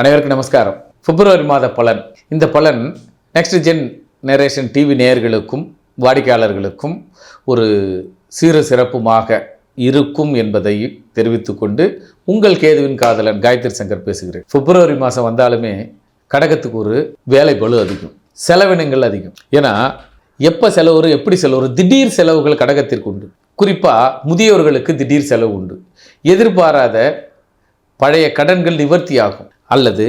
அனைவருக்கும் நமஸ்காரம். பிப்ரவரி மாத பலன். இந்த பலன் நெக்ஸ்ட் ஜென் நேரேஷன் டிவி நேயர்களுக்கும் வாடிக்கையாளர்களுக்கும் ஒரு சீர சிறப்புமாக இருக்கும் என்பதை தெரிவித்துக்கொண்டு உங்கள் கேதுவின் காதலன் காயத்ரி சங்கர் பேசுகிறேன். பிப்ரவரி மாதம் வந்தாலுமே கடகத்துக்கு ஒரு வேலை பளு அதிகம் செலவினங்கள் அதிகம். ஏன்னா எப்போ செலவு வரும் எப்படி செலவு வரும் திடீர் செலவுகள் கடகத்திற்கு உண்டு. குறிப்பாக முதியோர்களுக்கு திடீர் செலவு உண்டு. எதிர்பாராத பழைய கடன்கள் நிவர்த்தியாகும். அல்லது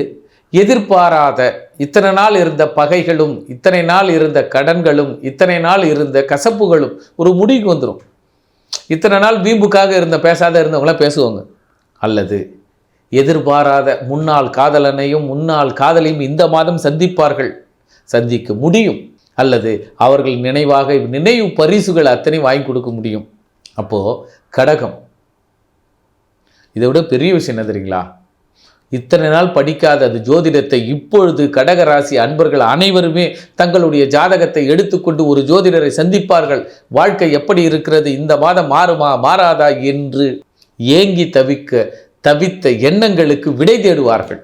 எதிர்பாராத இத்தனை நாள் இருந்த பகைகளும் இத்தனை நாள் இருந்த கடன்களும் இத்தனை நாள் இருந்த கசப்புகளும் ஒரு முடிவுக்கு வந்துடும் இத்தனை நாள் வீம்புக்காக இருந்த பேசாத இருந்தவங்களாம் பேசுவாங்க. அல்லது எதிர்பாராத முன்னாள் காதலனையும் முன்னாள் காதலையும் இந்த மாதம் சந்திப்பார்கள். சந்திக்க முடியும். அல்லது அவர்கள் நினைவாக நினைவு பரிசுகள் அத்தனை வாங்கி கொடுக்க முடியும். அப்போது கடகம். இதை விட பெரிய விஷயம் என்ன தெரியுங்களா? இத்தனை நாள் படிக்காத அது ஜோதிடத்தை இப்பொழுது கடகராசி அன்பர்கள் அனைவருமே தங்களுடைய ஜாதகத்தை எடுத்துக்கொண்டு ஒரு ஜோதிடரை சந்திப்பார்கள். வாழ்க்கை எப்படி இருக்கிறது? இந்த மாதம் மாறுமா? மாறாதா? என்று ஏங்கி தவிக்க தவித்த எண்ணங்களுக்கு விடை தேடுவார்கள்.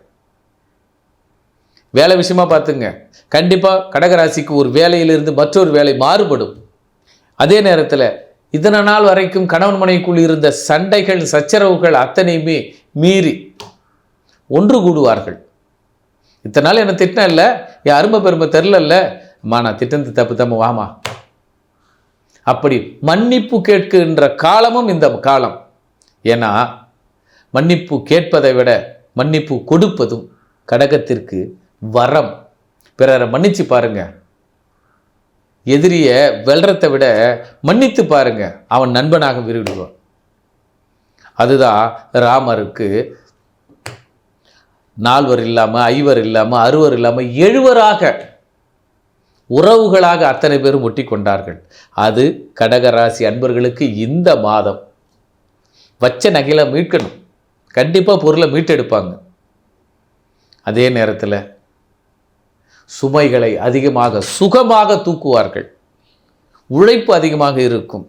வேலை விஷயமா பார்த்துங்க. கண்டிப்பாக கடகராசிக்கு ஒரு வேலையிலிருந்து மற்றொரு வேலை மாறுபடும். அதே நேரத்தில் இதன நாள் வரைக்கும் கணவன் மனைக்குள் இருந்த சண்டைகள் சச்சரவுகள் அத்தனையுமே மீறி ஒன்று கூடுவார்கள். இத்தனை நாள் என்ன திட்டம் இல்லை என் அருமை பெருமை தெரிலல்ல அம்மா நான் திட்டந்து தப்பு தம்ம வாமா. அப்படி மன்னிப்பு கேட்கின்ற காலமும் இந்த காலம். ஏன்னா மன்னிப்பு கேட்பதை விட மன்னிப்பு கொடுப்பதும் கடகத்திற்கு வரம். பிறரை மன்னிச்சு பாருங்க. எதிரிய வெல்றத்தை விட மன்னித்து பாருங்க. அவன் நண்பனாக விரும்புவான் அதுதான் ராமருக்கு நால்வர் இல்லாமல் ஐவர் இல்லாமல் அறுவர் இல்லாமல் எழுவராக உறவுகளாக அத்தனை பேரும் ஒட்டி கொண்டார்கள் அது கடகராசி அன்பர்களுக்கு இந்த மாதம். வச்ச நகையில மீட்கணும். கண்டிப்பாக பொருளை மீட்டெடுப்பாங்க. அதே நேரத்தில் சுமைகளை அதிகமாக சுகமாக தூக்குவார்கள். உழைப்பு அதிகமாக இருக்கும்.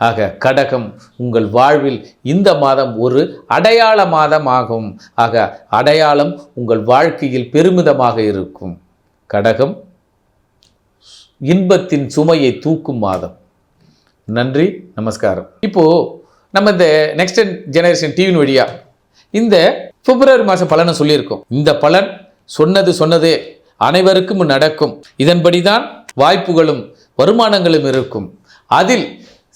ஆக கடகம் உங்கள் வாழ்வில் இந்த மாதம் ஒரு அடையாள மாதம் ஆகும் ஆக அடையாளம் உங்கள் வாழ்க்கையில் பெருமிதமாக இருக்கும். கடகம் இன்பத்தின் சுமையை தூக்கும் மாதம். நன்றி நமஸ்காரம். இப்போ நம்ம இந்த நெக்ஸ்ட் ஜெனரேஷன் டிவின் வழியா இந்த பிப்ரவரி மாதம் பலனை சொல்லியிருக்கோம். இந்த பலன் சொன்னது சொன்னதே அனைவருக்கும் நடக்கும். இதன்படி தான் வாய்ப்புகளும் வருமானங்களும் இருக்கும். அதில்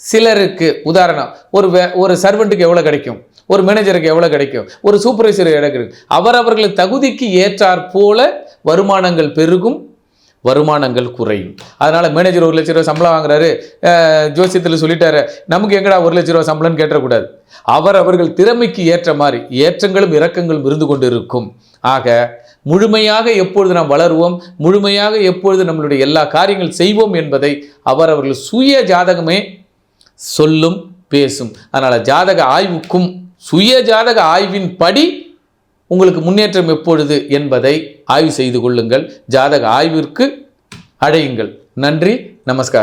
சிலருக்கு உதாரணம் ஒரு ஒரு சர்வெண்ட்டுக்கு எவ்வளோ கிடைக்கும்? ஒரு மேனேஜருக்கு எவ்வளோ கிடைக்கும்? ஒரு சூப்பர்வைசர் எவ்வளோ கிடைக்கும்? அவரவர்கள் தகுதிக்கு ஏற்றாற் போல வருமானங்கள் பெருகும் வருமானங்கள் குறையும். அதனால் மேனேஜர் ஒரு லட்ச ரூபா சம்பளம் வாங்குறாரு. ஜோசியத்தில் சொல்லிட்டாரு நமக்கு எங்கடா ஒரு லட்ச ரூபா சம்பளம்னு கேட்டக்கூடாது அவர் அவர்கள் திறமைக்கு ஏற்ற மாதிரி ஏற்றங்களும் இறக்கங்களும் இருந்து கொண்டு இருக்கும் ஆக முழுமையாக எப்பொழுது நாம் வளருவோம் முழுமையாக எப்பொழுது நம்மளுடைய எல்லா காரியங்கள் செய்வோம் என்பதை அவர் அவர்கள் சுய ஜாதகமே சொல்லும் பேசும். அதனால் ஜாதக ஆய்வுக்கும் சுய ஜாதக ஆய்வின் படி உங்களுக்கு முன்னேற்றம் எப்பொழுது என்பதை ஆய்வு செய்து கொள்ளுங்கள். ஜாதக ஆய்விற்கு அடையுங்கள். நன்றி நமஸ்காரம்.